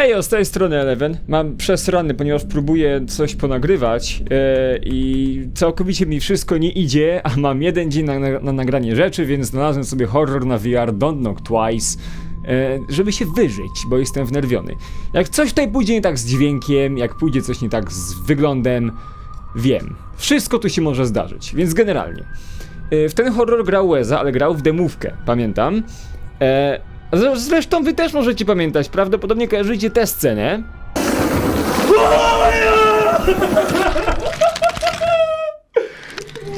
Hej, z tej strony Eleven. Mam przesrany, ponieważ próbuję coś ponagrywać e, i całkowicie mi wszystko nie idzie, a mam jeden dzień na, na, na nagranie rzeczy, więc znalazłem sobie horror na VR Don't Knock Twice, e, żeby się wyżyć, bo jestem wnerwiony. Jak coś tutaj pójdzie nie tak z dźwiękiem, jak pójdzie coś nie tak z wyglądem, wiem. Wszystko tu się może zdarzyć, więc generalnie. E, w ten horror grał Łeza, ale grał w demówkę, pamiętam. Zre- zresztą wy też możecie pamiętać, prawdopodobnie kojarzycie tę scenę.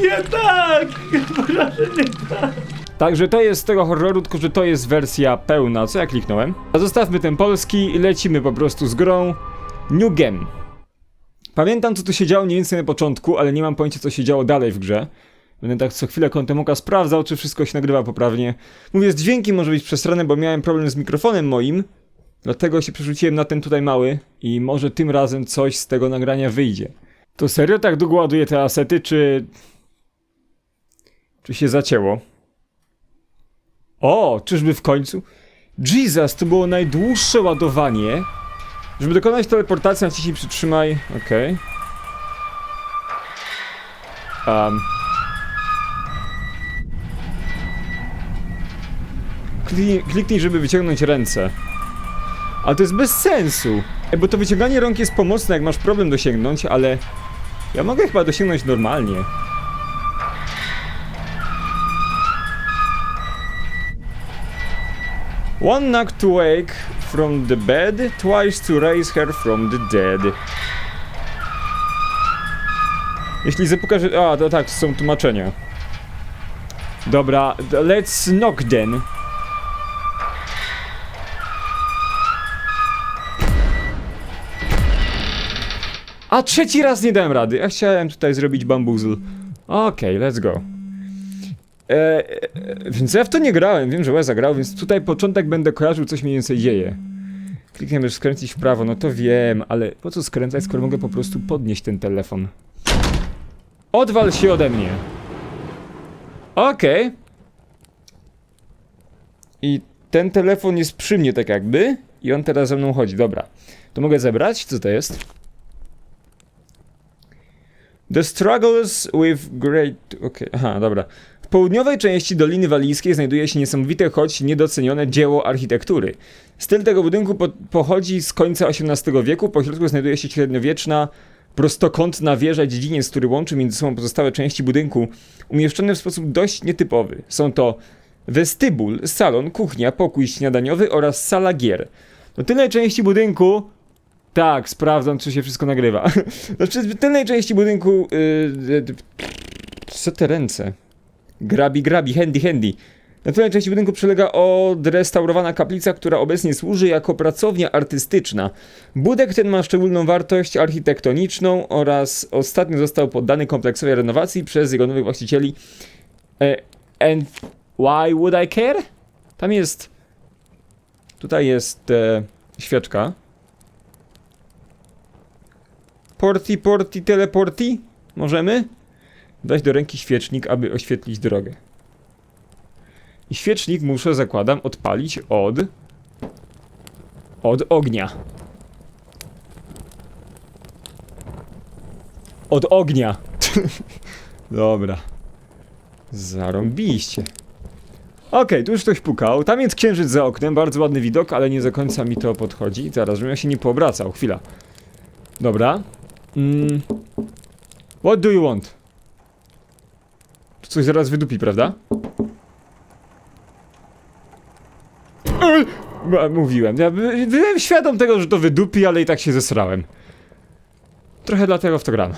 Nie tak! Proszę nie tak! Także to jest z tego horroru, tylko że to jest wersja pełna, co ja kliknąłem. A zostawmy ten polski i lecimy po prostu z grą New Game. Pamiętam co tu się działo mniej więcej na początku, ale nie mam pojęcia co się działo dalej w grze. Będę tak co chwilę kątem oka sprawdzał, czy wszystko się nagrywa poprawnie. Mówię, z dźwiękiem może być przesrane, bo miałem problem z mikrofonem moim. Dlatego się przerzuciłem na ten tutaj mały i może tym razem coś z tego nagrania wyjdzie. To serio tak długo ładuje te asety, czy... Czy się zacięło? O, czyżby w końcu? Jesus, to było najdłuższe ładowanie. Żeby dokonać teleportacji, naciśnij przytrzymaj. Okej. Um. Kliknij, żeby wyciągnąć ręce. Ale to jest bez sensu. Bo to wyciąganie rąk jest pomocne, jak masz problem dosięgnąć, ale... Ja mogę chyba dosięgnąć normalnie. One knock to wake from the bed, twice to raise her from the dead. Jeśli zapukasz... A, to tak, są tłumaczenia. Dobra, let's knock then. A trzeci raz nie dałem rady. Ja chciałem tutaj zrobić bambuzl. Okej, let's go. E, e, więc ja w to nie grałem, wiem, że Łeza grał, więc tutaj początek będę kojarzył, coś mniej więcej dzieje. Klikniemy, skręcić w prawo, no to wiem, ale po co skręcać, skoro mogę po prostu podnieść ten telefon? Odwal się ode mnie. Okej. I ten telefon jest przy mnie tak jakby i on teraz ze mną chodzi, dobra. To mogę zebrać? Co to jest? The struggles with great... Okej, aha, dobra. W południowej części Doliny Walijskiej znajduje się niesamowite, choć niedocenione dzieło architektury. Styl tego budynku po pochodzi z końca XVIII wieku, po środku znajduje się średniowieczna, prostokątna wieża dziedziniec, który łączy między sobą pozostałe części budynku, umieszczony w sposób dość nietypowy. Są to westybul, salon, kuchnia, pokój śniadaniowy oraz sala gier. No tyle części budynku, tak, sprawdzam, czy się wszystko nagrywa. Znaczy, w tylnej części budynku. Yy, co te ręce? Grabi, grabi, handy, handy. Na tylnej części budynku przylega odrestaurowana kaplica, która obecnie służy jako pracownia artystyczna. Budynek ten ma szczególną wartość architektoniczną oraz ostatnio został poddany kompleksowej renowacji przez jego nowych właścicieli. E, and why would I care? Tam jest. Tutaj jest e, świeczka. Porti, porti, teleporti? Możemy? Dać do ręki świecznik, aby oświetlić drogę. I świecznik muszę, zakładam, odpalić od... Od ognia. Od ognia. Dobra. Zarąbiście. Okej, tu już ktoś pukał. Tam jest księżyc za oknem, bardzo ładny widok, ale nie do końca mi to podchodzi. Zaraz, żebym ja się nie poobracał. Chwila. Dobra. Mm. What do you want? Tu coś zaraz wydupi, prawda? Mówiłem. Ja by- byłem świadom tego, że to wydupi, ale i tak się zesrałem. Trochę dlatego w to gram.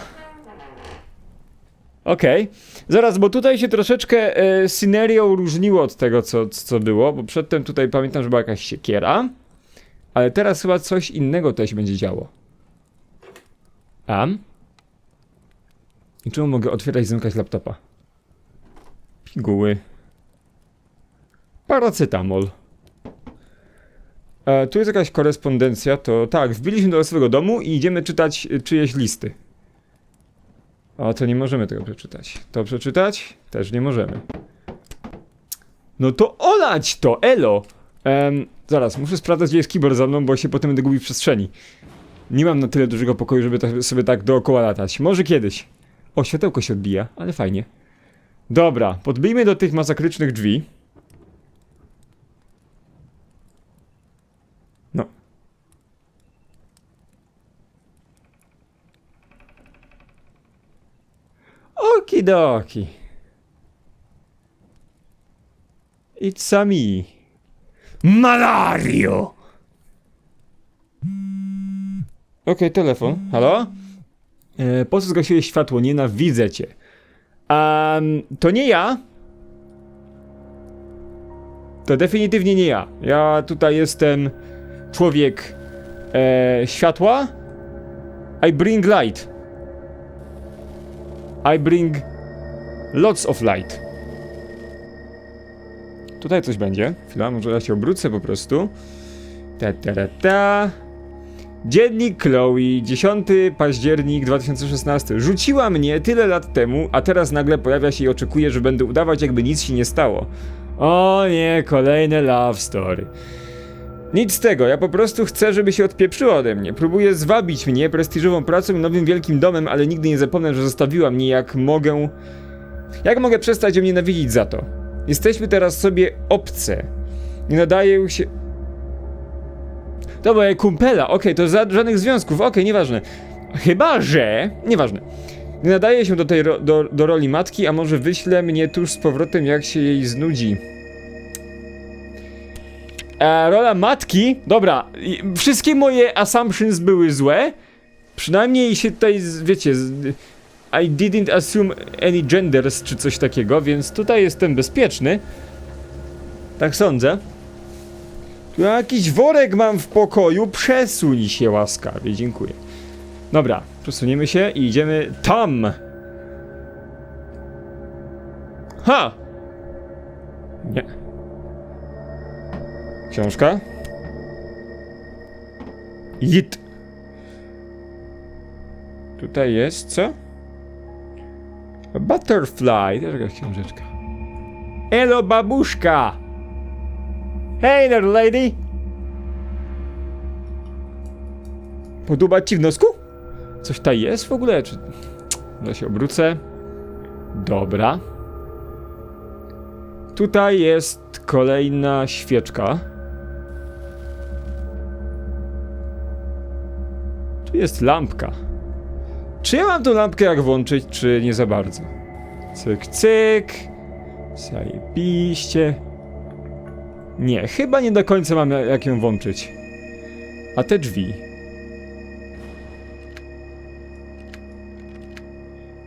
Okej. Zaraz, bo tutaj się troszeczkę e, różniło od tego, co, co było, bo przedtem tutaj pamiętam, że była jakaś siekiera, ale teraz chyba coś innego też będzie działo. Am? I czemu mogę otwierać i zamykać laptopa? Piguły. Paracetamol. E, tu jest jakaś korespondencja, to tak, wbiliśmy do swojego domu i idziemy czytać y, czyjeś listy. O, to nie możemy tego przeczytać. To przeczytać? Też nie możemy. No to olać to, elo! Em, Zaraz, muszę sprawdzać, gdzie jest keyboard za mną, bo się potem będę gubił w przestrzeni. Nie mam na tyle dużego pokoju, żeby tak, sobie tak dookoła latać. Może kiedyś. O, światełko się odbija, ale fajnie. Dobra, podbijmy do tych masakrycznych drzwi. No. Okidoki. It's a me. Malario! Okej, telefon. Halo? E, po co zgasiłeś światło? Nienawidzę cię. Um, to nie ja. To definitywnie nie ja. Ja tutaj jestem człowiek e, światła. I bring light. I bring lots of light. Tutaj coś będzie. Chwila, może ja się obrócę po prostu. Ta, ta, ta, ta. Dziennik Chloe, 10 październik 2016. Rzuciła mnie tyle lat temu, a teraz nagle pojawia się i oczekuje, że będę udawać, jakby nic się nie stało. O nie, kolejne love story. Nic z tego, ja po prostu chcę, żeby się odpieprzyła ode mnie. Próbuje zwabić mnie prestiżową pracą i nowym wielkim domem, ale nigdy nie zapomnę, że zostawiła mnie jak mogę. Jak mogę przestać ją nienawidzić za to? Jesteśmy teraz sobie obce. Nie nadaje się. Dobra, kumpela, okej, to za, żadnych związków, okej, nieważne. Chyba, że. Nieważne. Nie nadaje się do tej ro, do, do roli matki, a może wyśle mnie tuż z powrotem, jak się jej znudzi. E, rola matki. Dobra, wszystkie moje assumptions były złe. Przynajmniej się tutaj, wiecie, I didn't assume any genders czy coś takiego, więc tutaj jestem bezpieczny. Tak sądzę. Tu jakiś worek mam w pokoju, przesuń się łaskawie, dziękuję. Dobra, przesuniemy się i idziemy tam. Ha! Nie. Książka? Jit. Tutaj jest co? Butterfly, też jakaś książeczka. Elo babuszka! Hey there lady! Podoba ci w nosku? Coś tutaj jest w ogóle? Czy... Ja się obrócę. Dobra. Tutaj jest kolejna świeczka. Tu jest lampka. Czy ja mam tą lampkę jak włączyć, czy nie za bardzo? Cyk, cyk. Zajebiście. Nie, chyba nie do końca mam jak ją włączyć. A te drzwi?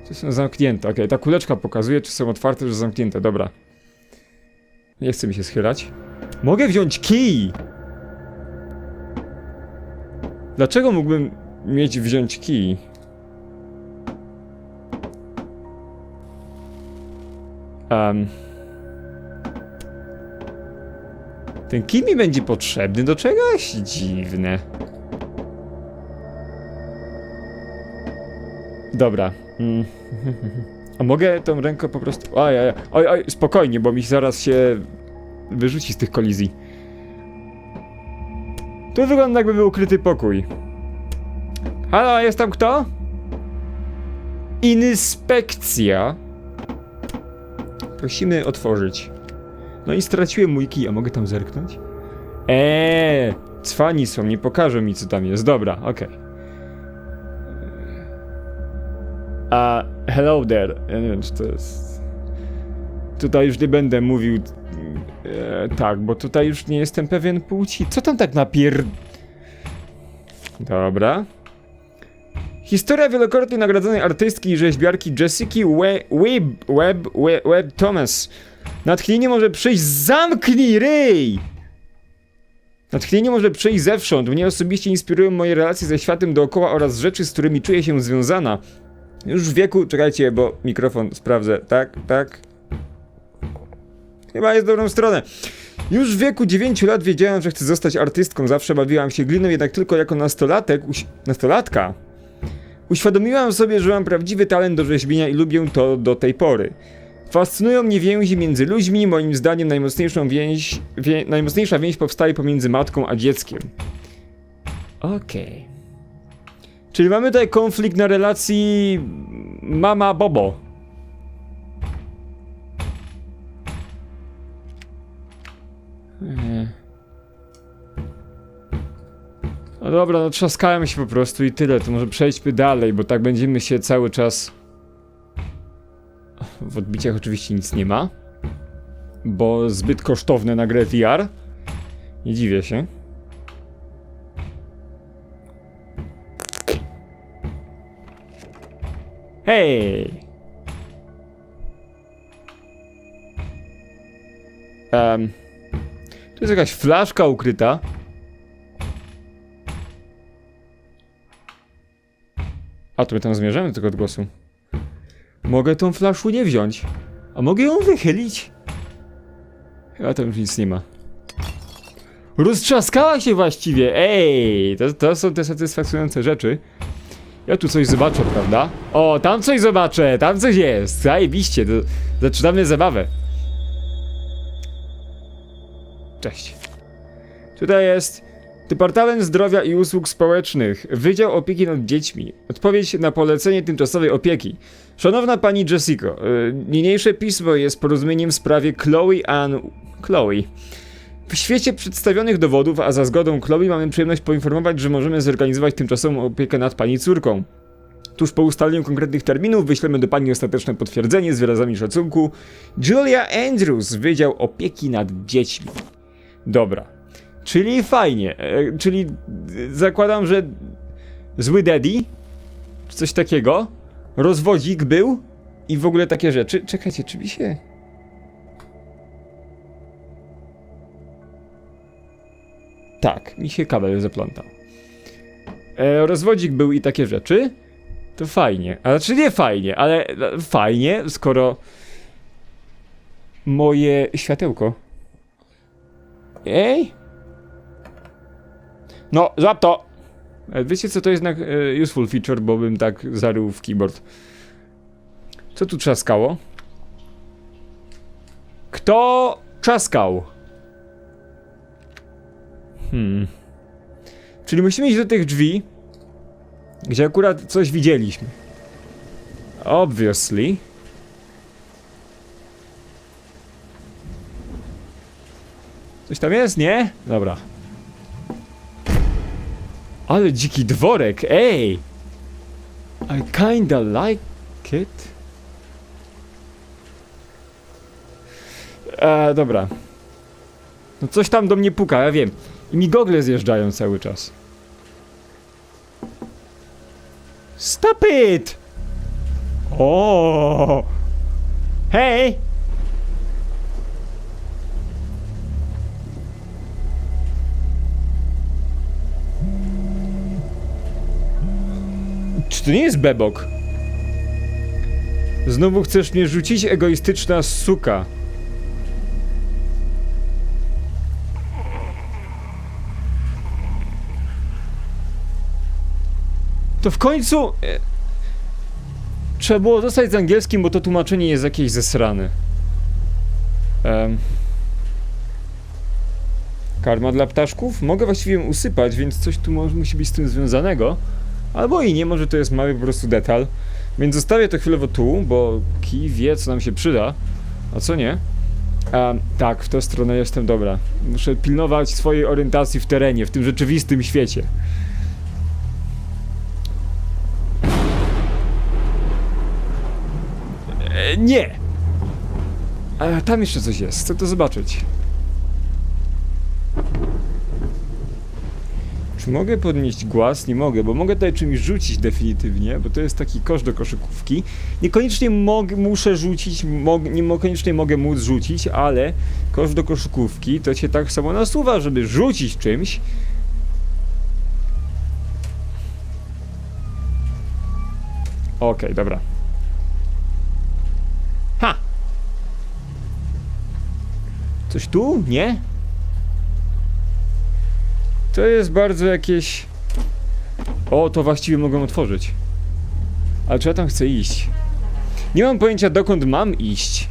Czy są zamknięte? Okej, ta kuleczka pokazuje, czy są otwarte, czy zamknięte. Dobra. Nie chce mi się schylać. Mogę wziąć kij! Dlaczego mógłbym mieć wziąć kij? Um. Ten mi będzie potrzebny do czegoś? Dziwne. Dobra. Mm. A mogę tą rękę po prostu... Oj, oj, oj, oj, spokojnie, bo mi zaraz się wyrzuci z tych kolizji. Tu wygląda jakby był ukryty pokój. Halo, jest tam kto? Inspekcja. Prosimy otworzyć. No i straciłem mój kij, a mogę tam zerknąć? Eee, cwani są, nie pokażą mi co tam jest. Dobra, okej. A hello there. Ja nie wiem, czy to jest. Tutaj już nie będę mówił. E, tak, bo tutaj już nie jestem pewien płci. Co tam tak napier. Dobra. Historia wielokrotnie nagradzonej artystki i rzeźbiarki Jessica We Webb, Webb, Webb, Webb Thomas. Natchnienie może przyjść. Zamknij ryj! Natchnienie może przyjść zewsząd. Mnie osobiście inspirują moje relacje ze światem dookoła oraz rzeczy, z którymi czuję się związana. Już w wieku, czekajcie, bo mikrofon sprawdzę. Tak, tak. Chyba jest w dobrą stronę. Już w wieku 9 lat wiedziałem, że chcę zostać artystką. Zawsze bawiłam się gliną, jednak tylko jako nastolatek, uś... nastolatka. Uświadomiłam sobie, że mam prawdziwy talent do rzeźbienia i lubię to do tej pory. Fascynują mnie więzi między ludźmi. Moim zdaniem najmocniejszą więź, wie, najmocniejsza więź powstaje pomiędzy matką a dzieckiem. Okej. Czyli mamy tutaj konflikt na relacji mama-bobo. No dobra, no trzaskałem się po prostu i tyle. To może przejdźmy dalej, bo tak będziemy się cały czas. W odbiciach oczywiście nic nie ma. Bo zbyt kosztowne na grę VR. Nie dziwię się. Hej! Um, tu jest jakaś flaszka ukryta. A, to my tam zmierzamy do tego odgłosu. Mogę tą flaszku nie wziąć. A mogę ją wychylić? Chyba tam już nic nie ma. Roztrzaskała się właściwie! Ej! To, to są te satysfakcjonujące rzeczy. Ja tu coś zobaczę, prawda? O, tam coś zobaczę! Tam coś jest! Zajebiście! To zaczynamy zabawę. Cześć. Tutaj jest Departament Zdrowia i Usług Społecznych, Wydział Opieki nad Dziećmi. Odpowiedź na polecenie tymczasowej opieki. Szanowna pani Jessico, y, niniejsze pismo jest porozumieniem w sprawie Chloe Ann... Chloe. W świecie przedstawionych dowodów, a za zgodą Chloe mamy przyjemność poinformować, że możemy zorganizować tymczasową opiekę nad pani córką. Tuż po ustaleniu konkretnych terminów wyślemy do pani ostateczne potwierdzenie z wyrazami szacunku. Julia Andrews, Wydział Opieki nad Dziećmi. Dobra. Czyli fajnie. E, czyli e, zakładam, że zły daddy, czy coś takiego, rozwodzik był i w ogóle takie rzeczy. Czekajcie, czy mi się... Tak, mi się kabel zaplątał. E, rozwodzik był i takie rzeczy. To fajnie. A znaczy nie fajnie, ale e, fajnie, skoro moje światełko. Ej? No, złap to! E, Wiecie co to jest jednak e, useful feature, bo bym tak zarył w keyboard. Co tu trzaskało? Kto trzaskał? Hmm. Czyli musimy iść do tych drzwi, gdzie akurat coś widzieliśmy. Obviously. Coś tam jest, nie? Dobra. Ale dziki dworek, ej! I kinda like it. E, dobra. No coś tam do mnie puka, ja wiem. I mi gogle zjeżdżają cały czas. Stop it! O! Hej! Czy to nie jest bebok? Znowu chcesz mnie rzucić, egoistyczna suka. To w końcu... e, Trzeba było zostać z angielskim, bo to tłumaczenie jest jakieś zesrane. Em. Karma dla ptaszków? Mogę właściwie usypać, więc coś tu może, musi być z tym związanego. Albo i nie, może to jest mały po prostu detal. Więc zostawię to chwilowo tu, bo kij wie, co nam się przyda, a co nie. A, tak, w tę stronę jestem dobra. Muszę pilnować swojej orientacji w terenie, w tym rzeczywistym świecie. E, nie! A, tam jeszcze coś jest, chcę to zobaczyć. Czy mogę podnieść głaz? Nie mogę, bo mogę tutaj czymś rzucić definitywnie, bo to jest taki kosz do koszykówki. Niekoniecznie mogę, muszę rzucić, mog, niekoniecznie mogę móc rzucić, ale kosz do koszykówki to się tak samo nasuwa, żeby rzucić czymś. Okej, dobra. Ha! Coś tu? Nie? To jest bardzo jakieś... O, to właściwie mogę otworzyć. Ale czy ja tam chcę iść? Nie mam pojęcia dokąd mam iść.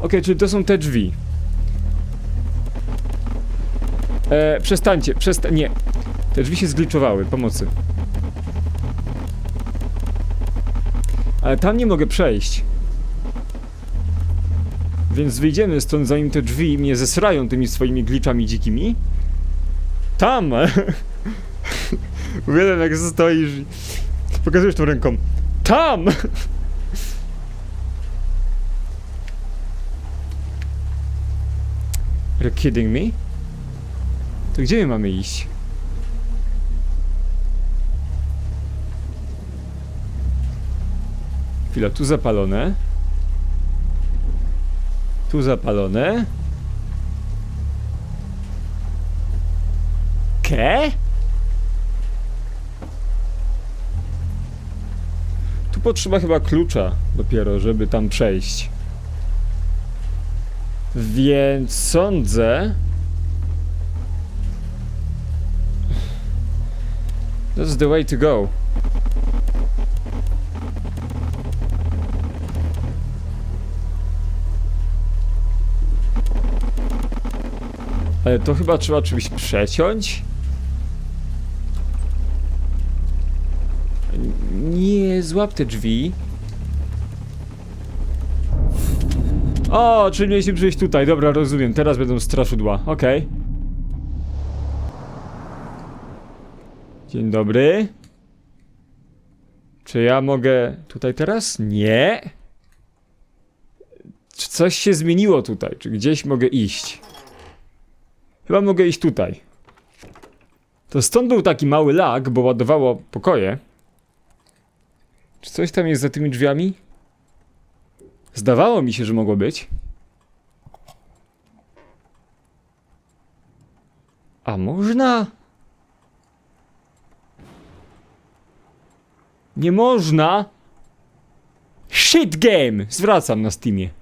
Ok, czyli to są te drzwi. E, przestańcie, przesta... nie. Te drzwi się zgliczowały, pomocy. Ale tam nie mogę przejść. Więc wyjdziemy stąd, zanim te drzwi mnie zesrają tymi swoimi glitchami dzikimi. Tam! Uwielbiam jak stoisz pokazujesz tą ręką. Tam! Are you kidding me? To gdzie my mamy iść? Chwila, tu zapalone. Tu zapalone. Ke? Tu potrzeba chyba klucza dopiero, żeby tam przejść. Więc sądzę... That's the way to go. Ale to chyba trzeba czymś przeciąć? Nie, złap te drzwi. O, czyli mieliśmy przyjść tutaj, dobra, rozumiem. Teraz będą straszydła, okej. Dzień dobry. Czy ja mogę tutaj teraz? Nie. Czy coś się zmieniło tutaj? Czy gdzieś mogę iść? Chyba mogę iść tutaj. To stąd był taki mały lag, bo ładowało pokoje. Czy coś tam jest za tymi drzwiami? Zdawało mi się, że mogło być. A można? Nie można! Shit game! Zwracam na Steamie.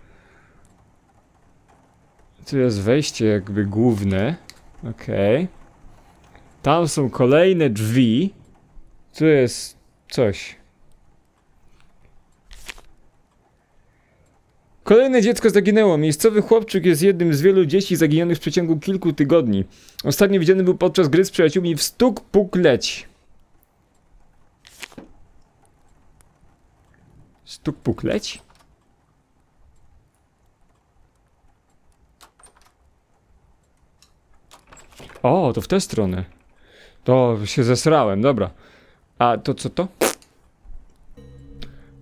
Tu jest wejście jakby główne. Okej. Tam są kolejne drzwi. Tu jest coś. Kolejne dziecko zaginęło. Miejscowy chłopczyk jest jednym z wielu dzieci zaginionych w przeciągu kilku tygodni. Ostatnio widziany był podczas gry z przyjaciółmi w stuk puk leć. Stuk puk leć? O, to w tę stronę. To się zesrałem, dobra. A to co to?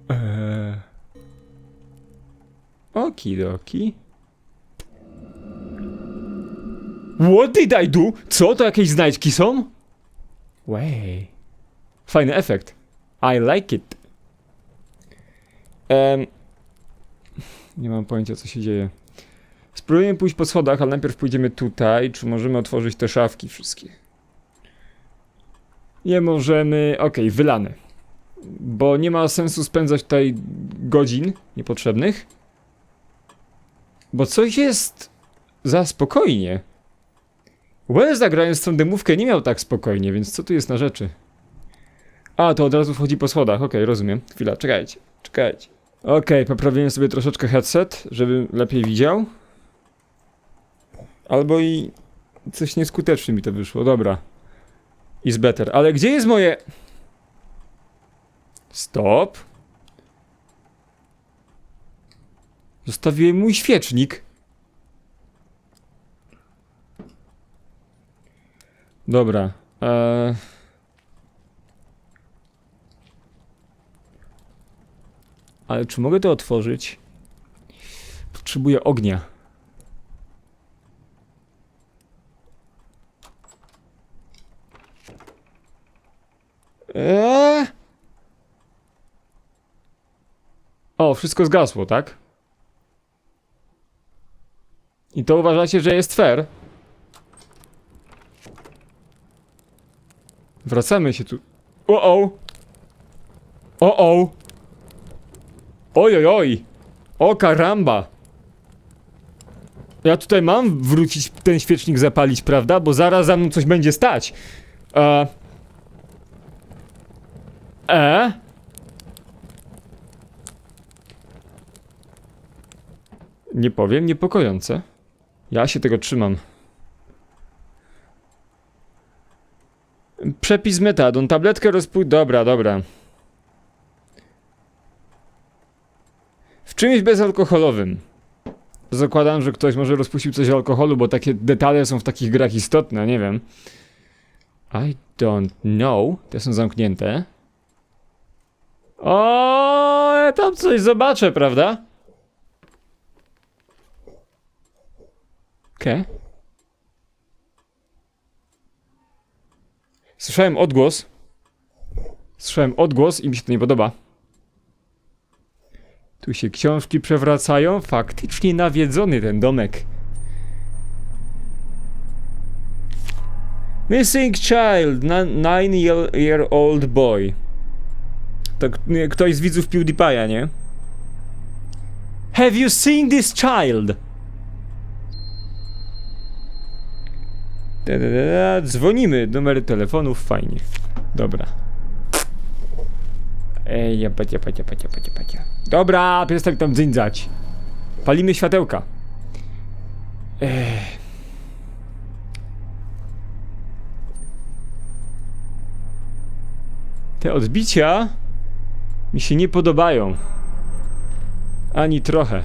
Eee... Okidoki. What did I do? Co? To jakieś znajdźki są? Way. Fajny efekt. I like it. Em, nie mam pojęcia co się dzieje. Spróbujemy pójść po schodach, ale najpierw pójdziemy tutaj. Czy możemy otworzyć te szafki wszystkie? Nie możemy. Okej, wylane. Bo nie ma sensu spędzać tutaj godzin niepotrzebnych. Bo coś jest za spokojnie. Wells zagrając tą demówkę nie miał tak spokojnie, więc co tu jest na rzeczy? A, to od razu wchodzi po schodach, okej, rozumiem. Chwila, czekajcie, czekajcie. Okej, poprawiłem sobie troszeczkę headset, żeby lepiej widział. Albo i coś nieskutecznie mi to wyszło, dobra. Is better, ale gdzie jest moje... Stop. Zostawiłem mój świecznik. Dobra. Eee... Ale czy mogę to otworzyć? Potrzebuję ognia. Eee? O, wszystko zgasło, tak? I to uważacie, że jest fair? Wracamy się tu. O o! O o! Oj oj oj! O karamba! Ja tutaj mam wrócić ten świecznik zapalić, prawda? Bo zaraz za mną coś będzie stać. E. E? Nie powiem, niepokojące. Ja się tego trzymam. Przepis metadon. Tabletkę rozpój... Dobra, dobra. W czymś bezalkoholowym. Zakładam, że ktoś może rozpuścił coś z alkoholu, bo takie detale są w takich grach istotne, nie wiem. I don't know. Te są zamknięte. O, ja tam coś zobaczę, prawda? Okej. Słyszałem odgłos. Słyszałem odgłos i mi się to nie podoba. Tu się książki przewracają. Faktycznie nawiedzony ten domek. Missing child, na- nine year, year old boy. To ktoś z widzów PewDiePie'a, nie? Have you seen this child? Da, da, da. Dzwonimy, numery telefonów, fajnie. Dobra. Ej, ja pacia, pacia, pacia, pacia, pacia. Dobra, przestań tam dzyndzać. Palimy światełka. Ech. Te odbicia mi się nie podobają. Ani trochę.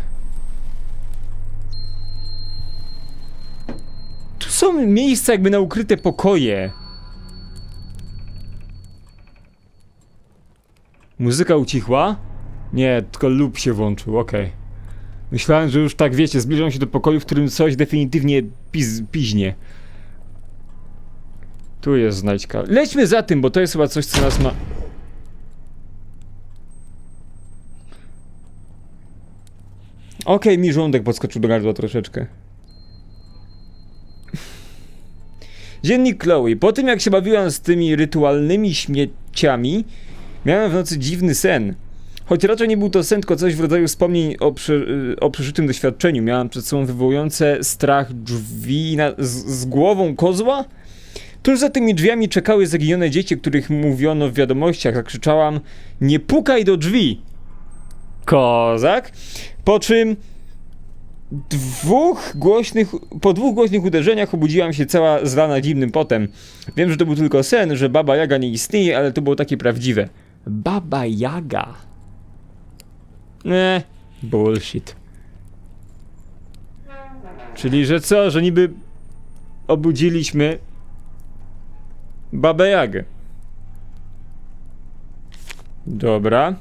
Tu są miejsca jakby na ukryte pokoje. Muzyka ucichła? Nie, tylko lub się włączył, okej. Myślałem, że już tak wiecie, zbliżam się do pokoju, w którym coś definitywnie piz, piźnie. Tu jest znajdźka. Lećmy za tym, bo to jest chyba coś, co nas ma... Okej, mi żołądek podskoczył do gardła troszeczkę. Dziennik Chloe. Po tym jak się bawiłam z tymi rytualnymi śmieciami, miałem w nocy dziwny sen. Choć raczej nie był to sen, tylko coś w rodzaju wspomnień o, prze, o przeżytym doświadczeniu. Miałem przed sobą wywołujące strach drzwi na, z, z głową kozła. Tuż za tymi drzwiami czekały zaginione dzieci, których mówiono w wiadomościach. Zakrzyczałam: Nie pukaj do drzwi! Kozak. Po czym dwóch głośnych, po dwóch głośnych uderzeniach obudziłam się cała zlana zimnym potem. Wiem, że to był tylko sen, że Baba Jaga nie istnieje, ale to było takie prawdziwe. Baba Jaga. Nie, bullshit. Czyli, że co, że niby obudziliśmy Babę Jagę. Dobra.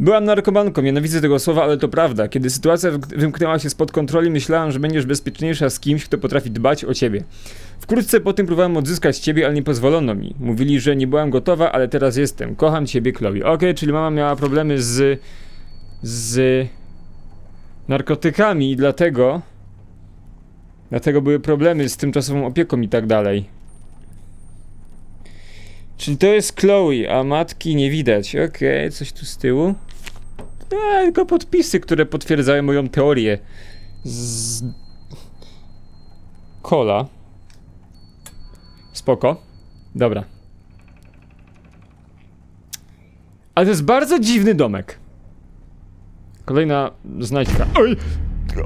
Byłam narkomanką, nienawidzę tego słowa, ale to prawda. Kiedy sytuacja wymknęła się spod kontroli, myślałam, że będziesz bezpieczniejsza z kimś, kto potrafi dbać o ciebie. Wkrótce po tym próbowałem odzyskać ciebie, ale nie pozwolono mi. Mówili, że nie byłam gotowa, ale teraz jestem. Kocham ciebie, Chloe. Okej, czyli mama miała problemy z... z... narkotykami i dlatego... Dlatego były problemy z tymczasową opieką i tak dalej. Czyli to jest Chloe, a matki nie widać. Okej, coś tu z tyłu. E, tylko podpisy, które potwierdzają moją teorię. Z... Kola. Spoko. Dobra. Ale to jest bardzo dziwny domek. Kolejna znajdźka. Oj!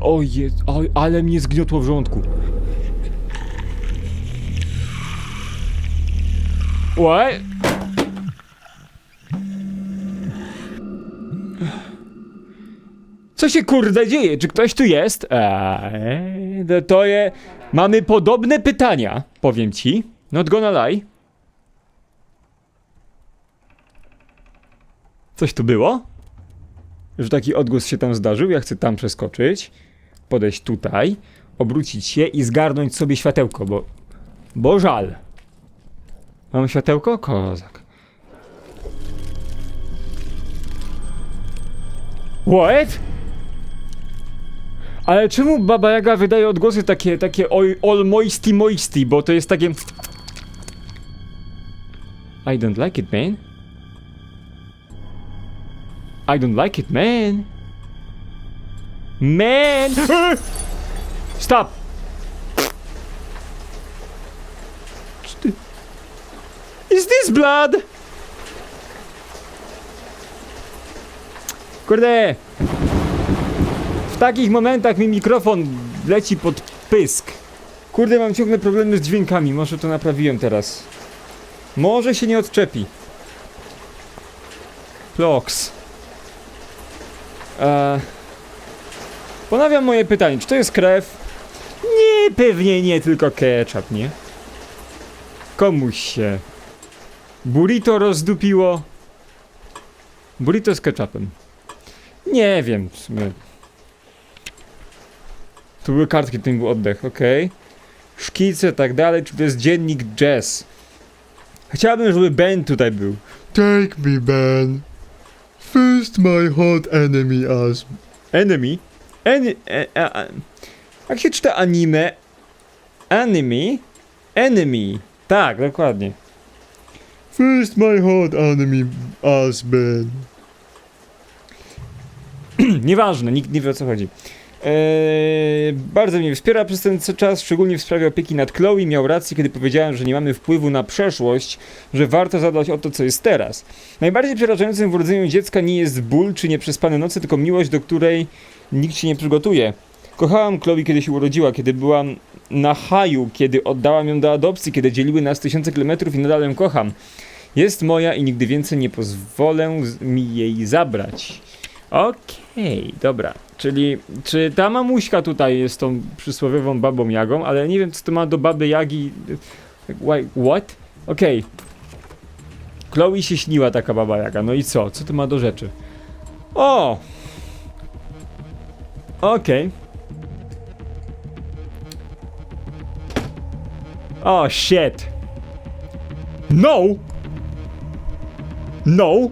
Oj, jest, oj, ale mnie zgniotło w żołądku. What? Co się kurde dzieje? Czy ktoś tu jest? Eee, to- to je... Mamy podobne pytania, powiem ci. Not gonna lie. Coś tu było? Że taki odgłos się tam zdarzył, ja chcę tam przeskoczyć, podejść tutaj, obrócić się i zgarnąć sobie światełko, bo... Bo żal. Mam światełko? Kozak. What? Ale czemu Baba Jaga wydaje odgłosy takie, takie oj, all moisty moisty, bo to jest takie... I don't like it, man. I don't like it, man. Man! Stop! Is this blood? Kurde! Takich momentach mi mikrofon leci pod pysk. Kurde, mam ciągle problemy z dźwiękami. Może to naprawiłem teraz. Może się nie odczepi. Plox. Eee, ponawiam moje pytanie. Czy to jest krew? Nie, pewnie nie, tylko ketchup, nie? Komuś się burrito rozdupiło. Burrito z ketchupem. Nie wiem, w sumie. Tu były kartki, to był oddech, okej. Szkice, tak dalej, czy to jest dziennik jazz? Chciałbym, żeby Ben tutaj był. Take me, Ben. First my hot enemy as Enemy? Eny, e, e, e. Jak się czyta anime? Anime? Enemy. Tak, dokładnie. First my hot enemy as Ben. Nieważne, nikt nie wie o co chodzi. Eee, bardzo mnie wspiera przez ten czas, szczególnie w sprawie opieki nad Chloe. Miał rację, kiedy powiedziałem, że nie mamy wpływu na przeszłość, że warto zadbać o to, co jest teraz. Najbardziej przerażającym w urodzeniu dziecka nie jest ból czy nieprzespane noce, tylko miłość, do której nikt się nie przygotuje. Kochałam Chloe, kiedy się urodziła, kiedy byłam na haju, kiedy oddałam ją do adopcji, kiedy dzieliły nas tysiące kilometrów i nadal ją kocham. Jest moja i nigdy więcej nie pozwolę mi jej zabrać. Okej, dobra. Czyli, czy ta mamuśka tutaj jest tą przysłowiową babą Jagą, ale nie wiem, co to ma do baby Jagi. Wait, what? Okej. Chloe się śniła taka baba Jaga, no i co? Co to ma do rzeczy? O! Okej. O, shit. No! No!